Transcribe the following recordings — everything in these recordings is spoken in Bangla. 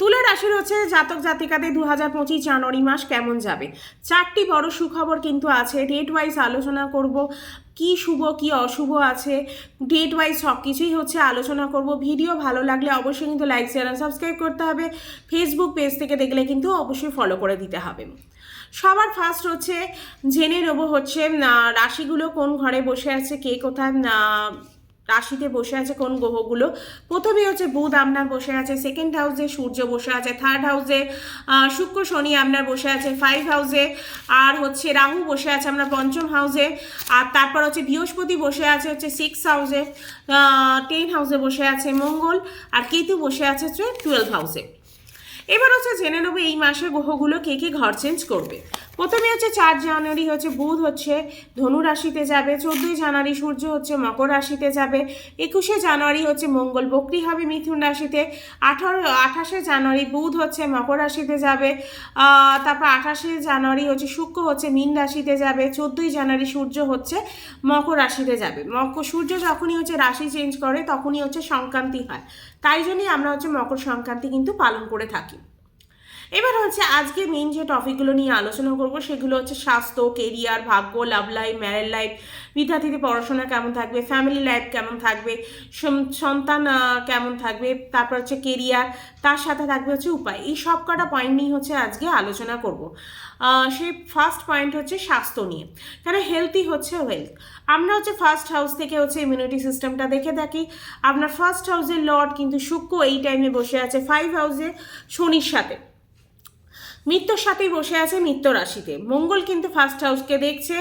তুলা রাশির হচ্ছে জাতক জাতিকাদের দু হাজার পঁচিশ জানুয়ারি মাস কেমন যাবে? চারটি বড় সুখবর কিন্তু আছে। ডেট ওয়াইজ আলোচনা করব। কি শুভ, কি অশুভ আছে? ডেট ওয়াইজ সব কিছুই হচ্ছে আলোচনা করব। ভিডিও ভালো লাগলে অবশ্যই কিন্তু লাইক শেয়ার আর সাবস্ক্রাইব করতে হবে। ফেসবুক পেজ থেকে দেখলে কিন্তু অবশ্যই ফলো করে দিতে হবে। সবার ফার্স্ট হচ্ছে, জেনে নেব হচ্ছে রাশিগুলো কোন ঘরে বসে আছে, কে কোথায় রাশিতে বসে আছে কোন গ্রহগুলো? প্রথমে হচ্ছে বুধ আপনার বসে আছে সেকেন্ড হাউসে সূর্য বসে আছে থার্ড হাউসে শুক্র শনি আপনার বসে আছে ফাইভ হাউসে আর হচ্ছে রাহু বসে আছে আপনার পঞ্চম হাউসে আর তারপর হচ্ছে বৃহস্পতি বসে আছে হচ্ছে সিক্স হাউসে টেন হাউসে বসে আছে মঙ্গল, আর কেতু বসে আছে হচ্ছে টুয়েলভ হাউসে এবার হচ্ছে জেনে নেব এই মাসে গ্রহগুলো কে কে ঘর চেঞ্জ করবে। প্রথমে হচ্ছে চার জানুয়ারি হচ্ছে বুধ হচ্ছে, ধনু রাশিতে যাবে, চোদ্দোই জানুয়ারি সূর্য হচ্ছে মকর রাশিতে যাবে, একুশে জানুয়ারি হচ্ছে মঙ্গল, বকরি হবে মিথুন রাশিতে, আঠারো, আঠাশে জানুয়ারি বুধ হচ্ছে মকর রাশিতে যাবে তারপর আঠাশে জানুয়ারি হচ্ছে শুক্র হচ্ছে মীন রাশিতে যাবে, চোদ্দোই জানুয়ারি সূর্য হচ্ছে মকর রাশিতে যাবে। মকর সূর্য যখনই হচ্ছে রাশি চেঞ্জ করে তখনই হচ্ছে সংক্রান্তি হয়, তাই জন্যই আমরা হচ্ছে মকর সংক্রান্তি কিন্তু পালন করে থাকি। এবার হচ্ছে আজকে মেন যে টপিকগুলো নিয়ে আলোচনা করব, সেগুলো হচ্ছে স্বাস্থ্য কেরিয়ার ভাগ্য লাভ লাইফ ম্যারেড লাইফ বিদ্যার্থীদের পড়াশোনা কেমন থাকবে ফ্যামিলি লাইফ কেমন থাকবে সন্তান কেমন থাকবে, তারপর হচ্ছে কেরিয়ার তার সাথে থাকবে হচ্ছে উপায়। এই সব কটা পয়েন্ট নিয়ে হচ্ছে আজকে আলোচনা করব। সেই ফার্স্ট পয়েন্ট হচ্ছে স্বাস্থ্য নিয়ে। কারণ হেলথই হচ্ছে ওয়েলথ আমরা হচ্ছে ফার্স্ট হাউস থেকে হচ্ছে ইমিউনিটি সিস্টেমটা দেখে থাকি। আপনার ফার্স্ট হাউসের লর্ড কিন্তু শুক্র এই টাইমে বসে আছে ফাইভ হাউসে শনির সাথে। মৃত্যুর সাথেই বসে আছে মৃত্য রাশিতে। মঙ্গল কিন্তু ফার্স্ট হাউসকে দেখছে,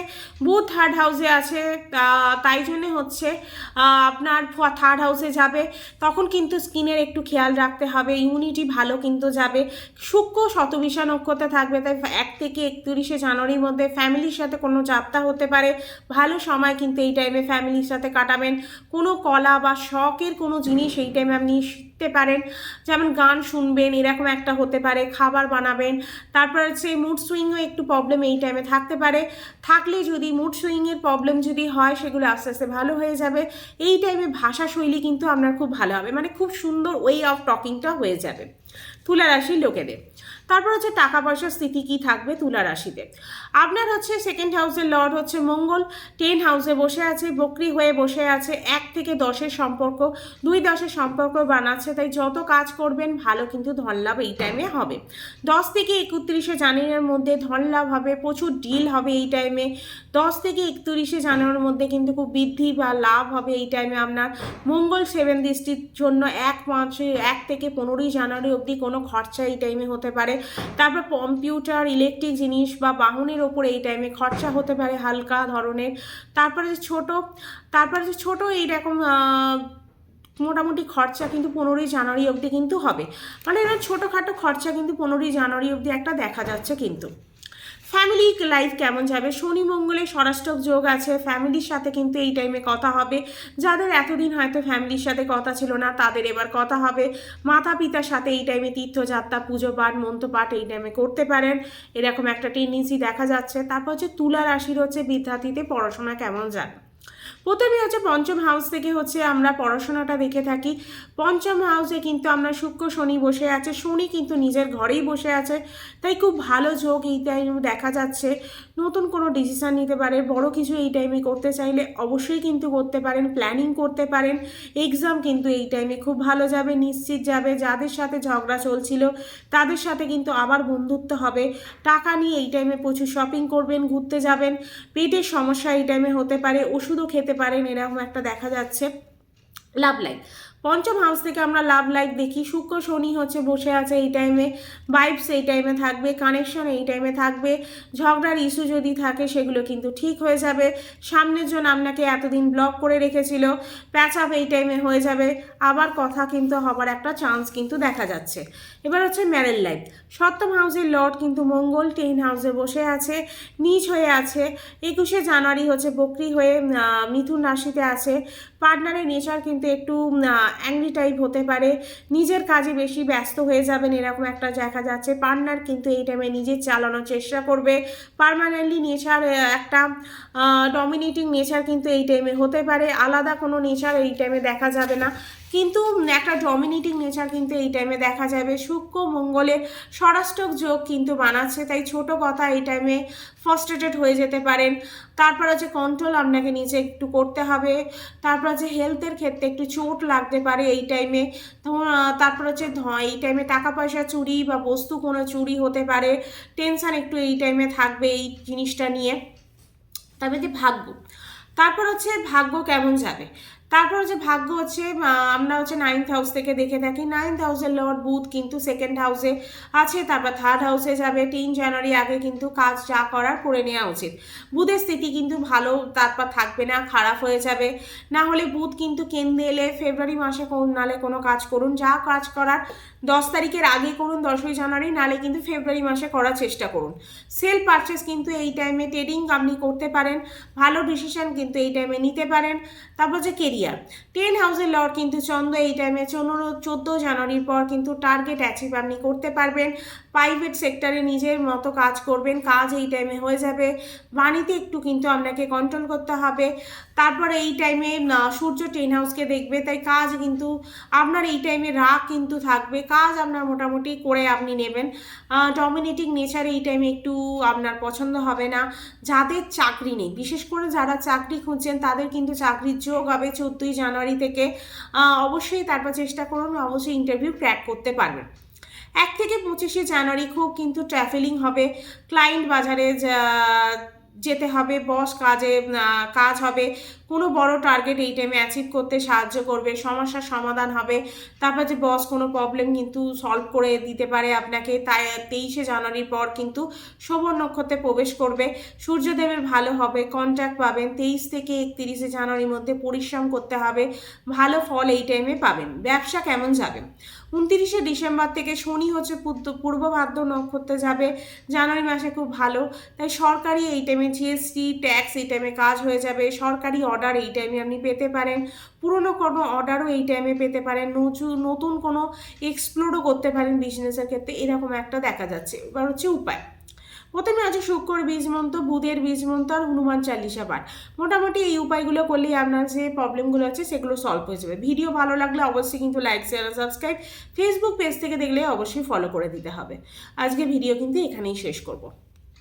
বুধ থার্ড হাউসে আছে তাই জন্যে হচ্ছে আপনার থার্ড হাউসে যাবে। তখন কিন্তু স্কিনের একটু খেয়াল রাখতে হবে ইমিউনিটি ভালো কিন্তু যাবে। শুক্র শতবিশা নক্ষত্রে থাকবে, তাই এক থেকে একত্রিশে জানুয়ারির মধ্যে ফ্যামিলির সাথে কোনো যাত্রা হতে পারে। ভালো সময় কিন্তু এই টাইমে ফ্যামিলির সাথে কাটাবেন। কোনো কলা বা শখের কোনো জিনিস এই টাইমে আপনি শিখতে পারেন। যেমন গান শুনবেন, এরকম একটা হতে পারে, খাবার বানাবেন তারপর হচ্ছে মুড সুইংও একটু প্রবলেম এই টাইমে থাকতে পারে। থাকলে যদি মুড সুইংয়ের প্রবলেম যদি হয়, সেগুলো আস্তে আস্তে ভালো হয়ে যাবে। এই টাইমে ভাষা শৈলী কিন্তু আপনার খুব ভালো হবে। মানে খুব সুন্দর ওয়ে অফ টকিংটা হয়ে যাবে। তুলা রাশির লোকেদের। তারপর হচ্ছে টাকা পয়সার স্থিতি কি থাকবে তুলা রাশিতে। আপনার হচ্ছে সেকেন্ড হাউসের লর্ড হচ্ছে মঙ্গল টেন হাউসে বসে আছে, বকরি হয়ে বসে আছে, এক থেকে দশের সম্পর্ক, দুই দশের সম্পর্ক বানাচ্ছে, তাই যত কাজ করবেন ভালো কিন্তু ধন লাভ এই টাইমে হবে। দশ থেকে একত্রিশে জানুয়ারির মধ্যে ধন লাভ হবে, প্রচুর ডিল হবে এই টাইমে দশ থেকে একত্রিশে জানুয়ারির মধ্যে কিন্তু খুব বৃদ্ধি বা লাভ হবে এই টাইমে আপনার। মঙ্গল সেভেন দৃষ্টির জন্য এক মাসে এক থেকে পনেরোই জানুয়ারি অবধি কোনো খরচা এই টাইমে হতে পারে। তারপর কম্পিউটার, ইলেকট্রিক জিনিস বা বাহনের ওপর এই টাইমে খরচা হতে পারে হালকা ধরনের। তারপরে যে ছোটো, তারপরে যে ছোটো এইরকম মোটামুটি খরচা কিন্তু পনেরোই জানুয়ারি অবধি কিন্তু হবে। মানে এরা ছোটোখাটো খরচা কিন্তু পনেরোই জানুয়ারি অবধি একটা দেখা যাচ্ছে কিন্তু। ফ্যামিলি লাইফ কেমন যাবে? শনি মঙ্গলে স্বরাষ্টক যোগ আছে ফ্যামিলির সাথে কিন্তু এই টাইমে কথা হবে। যাদের এতদিন হয়তো ফ্যামিলির সাথে কথা ছিল না, তাদের এবার কথা হবে। মাতা পিতার সাথে এই টাইমে তীর্থযাত্রা, পুজো পাঠ মন্ত্রপাঠ এই টাইমে করতে পারেন। এরকম একটা টেন্ডেন্সি দেখা যাচ্ছে। তারপর হচ্ছে তুলা রাশির হচ্ছে বিদ্যার্থীতে পড়াশোনা কেমন যাবে? প্রথমে হচ্ছে পঞ্চম হাউস থেকে হচ্ছে আমরা পড়াশোনাটা দেখে থাকি। পঞ্চম হাউসে কিন্তু আমরা শুক্র শনি বসে আছে, শনি কিন্তু নিজের ঘরেই বসে আছে। তাই খুব ভালো যোগ এই টাইমে দেখা যাচ্ছে। নতুন কোনো ডিসিশান নিতে পারে, বড় কিছু এই টাইমে করতে চাইলে অবশ্যই কিন্তু করতে পারেন প্ল্যানিং করতে পারেন। এক্সাম কিন্তু এই টাইমে খুব ভালো যাবে, নিশ্চিত যাবে। যাদের সাথে ঝগড়া চলছিল, তাদের সাথে কিন্তু আবার বন্ধুত্ব হবে। টাকা নিয়ে এই টাইমে প্রচুর শপিং করবেন, ঘুরতে যাবেন। পেটের সমস্যা এই টাইমে হতে পারে, ওষুধও খেতে পারেন এরকম একটা দেখা যাচ্ছে। লাভ লাইফ পঞ্চম হাউস থেকে আমরা লাভ লাইফ দেখি। শুক্র শনি হচ্ছে বসে আছে এই টাইমে ভাইবস এই টাইমে থাকবে কানেকশন এই টাইমে থাকবে। ঝগড়ার ইস্যু যদি থাকে, সেগুলো কিন্তু ঠিক হয়ে যাবে। সামনের জন আপনাকে এতদিন ব্লক করে রেখেছিল প্যাচ আপ এই টাইমে হয়ে যাবে। আবার কথা কিন্তু হবার একটা চান্স কিন্তু দেখা যাচ্ছে। এবার হচ্ছে ম্যারেল লাইফ সপ্তম হাউসের লর্ড কিন্তু মঙ্গল টেন হাউসে বসে আছে, নিচ হয়ে আছে। একুশে জানুয়ারি হচ্ছে বকরি হয়ে মিথুন রাশিতে আছে। পার্টনারের নেচার কিন্তু একটু অ্যাংরি টাইপ হতে পারে, নিজের কাজে বেশি ব্যস্ত হয়ে যাবেন এরকম একটা দেখা যাচ্ছে। পার্টনার কিন্তু এই টাইমে নিজে চালানোর চেষ্টা করবে। পারমানেন্টলি নেচার একটা ডমিনেটিং নেচার কিন্তু এই টাইমে হতে পারে। আলাদা কোনো নেচার এই টাইমে দেখা যাবে না। কিন্তু একটা ডমিনেটিং নেচার কিন্তু এই টাইমে দেখা যাবে। শুক্র, মঙ্গলে স্বরাষ্টক যোগ কিন্তু বানাচ্ছে, তাই ছোট কথা এই টাইমে ফার্স্ট্রেটেড হয়ে যেতে পারেন। তারপর হচ্ছে কন্ট্রোল আপনাকে নিজে একটু করতে হবে। তারপর হচ্ছে হেলথের ক্ষেত্রে একটু চোট লাগতে পারে এই টাইমে তারপর হচ্ছে এই টাইমে টাকা পয়সা চুরি বা বস্তু কোনো চুরি হতে পারে। টেনশন একটু এই টাইমে থাকবে এই জিনিসটা নিয়ে। তবে যে ভাগ্য। তারপর হচ্ছে ভাগ্য কেমন যাবে? তারপর হচ্ছে ভাগ্য হচ্ছে আমরা হচ্ছে নাইন্থ হাউস থেকে দেখে থাকি। নাইন্থ হাউসের লর্ড বুধ কিন্তু সেকেন্ড হাউসে আছে, তারপর থার্ড হাউসে যাবে। তিন জানুয়ারি আগে কিন্তু কাজ যা করার করে নেওয়া উচিত। বুধের স্থিতি কিন্তু ভালো তারপর থাকবে না, খারাপ হয়ে যাবে। না হলে বুধ কিন্তু কেন্দ্রে এলে ফেব্রুয়ারি মাসে কোন নালে কোনো কাজ করুন। যা কাজ করার দশ তারিখের আগে করুন, দশই জানুয়ারি, নালে কিন্তু ফেব্রুয়ারি মাসে করার চেষ্টা করুন। সেল পারচেস কিন্তু এই টাইমে ট্রেডিং আপনি করতে পারেন, ভালো ডিসিশন কিন্তু এই টাইমে নিতে পারেন। তারপর যে কেরিয়ার টেন হাউসের লর্ড কিন্তু চন্দ্র এই টাইমে চন্দ্র চোদ্দ জানুয়ারির পর কিন্তু টার্গেট অ্যাচিভ আপনি করতে পারবেন। প্রাইভেট সেক্টরে নিজের মতো কাজ করবেন, কাজ এই টাইমে হয়ে যাবে। বাণীতে একটু কিন্তু আপনাকে কন্ট্রোল করতে হবে। তারপরে এই টাইমে সূর্য টেন হাউসকে দেখবে, তাই কাজ কিন্তু আপনার এই টাইমে রাগ কিন্তু থাকবে। কাজ আপনার মোটামুটি করে আপনি নেবেন। ডমিনেটিং নেচার এই টাইমে একটু আপনার পছন্দ হবে না। যাদের চাকরি নেই, বিশেষ করে যারা চাকরি খুঁজছেন, তাদের কিন্তু চাকরির যোগ হবে চোদ্দোই জানুয়ারি থেকে। অবশ্যই তারপর চেষ্টা করুন, অবশ্যই ইন্টারভিউ ক্র্যাক করতে পারবেন। এক থেকে পঁচিশে জানুয়ারি খুব কিন্তু ট্রাভেলিং হবে। ক্লায়েন্ট বাজারে যেতে হবে বস কাজে কাজ হবে। কোনো বড় টার্গেট এই টাইমে অ্যাচিভ করতে সাহায্য করবে, সমস্যার সমাধান হবে, তারপর যে বস কোনো প্রবলেম কিন্তু সলভ করে দিতে পারে আপনাকে, তাই তেইশে জানুয়ারির পর কিন্তু শোভন নক্ষত্রে প্রবেশ করবে। সূর্যদেবের ভালো হবে কন্ট্যাক্ট পাবেন, তেইশ থেকে একত্রিশে জানুয়ারির মধ্যে পরিশ্রম করতে হবে, ভালো ফল এই টাইমে পাবেন। ব্যবসা কেমন যাবে? উনত্রিশে ডিসেম্বর থেকে শনি হচ্ছে পূর্ব- ভাদ্র নক্ষত্রে যাবে, জানুয়ারি মাসে খুব ভালো, তাই সরকারি এই টাইমে জিএসটি ট্যাক্স এই টাইমে কাজ হয়ে যাবে, সরকারি অর্ডার এই টাইমে আপনি পেতে পারেন। পুরনো কোনো অর্ডারও এই টাইমে পেতে পারেন। নচু- নতুন কোনো এক্সপ্লোরও করতে পারেন বিজনেসের ক্ষেত্রে। এরকম একটা দেখা যাচ্ছে। এবার হচ্ছে উপায়। প্রথমে আছে শুক্র বীজ মন্ত্র, বুধের বীজ মন্ত্র আর হনুমান চালিশা পাঠ। মোটামুটি এই উপায়গুলো করলেই আপনার যে প্রবলেমগুলো আছে সেগুলো সলভ হয়ে যাবে। ভিডিও ভালো লাগলে অবশ্যই কিন্তু like share subscribe Facebook page থেকে দেখলে অবশ্যই ফলো করে দিতে হবে। আজকে ভিডিও কিন্তু এখানেই শেষ করব।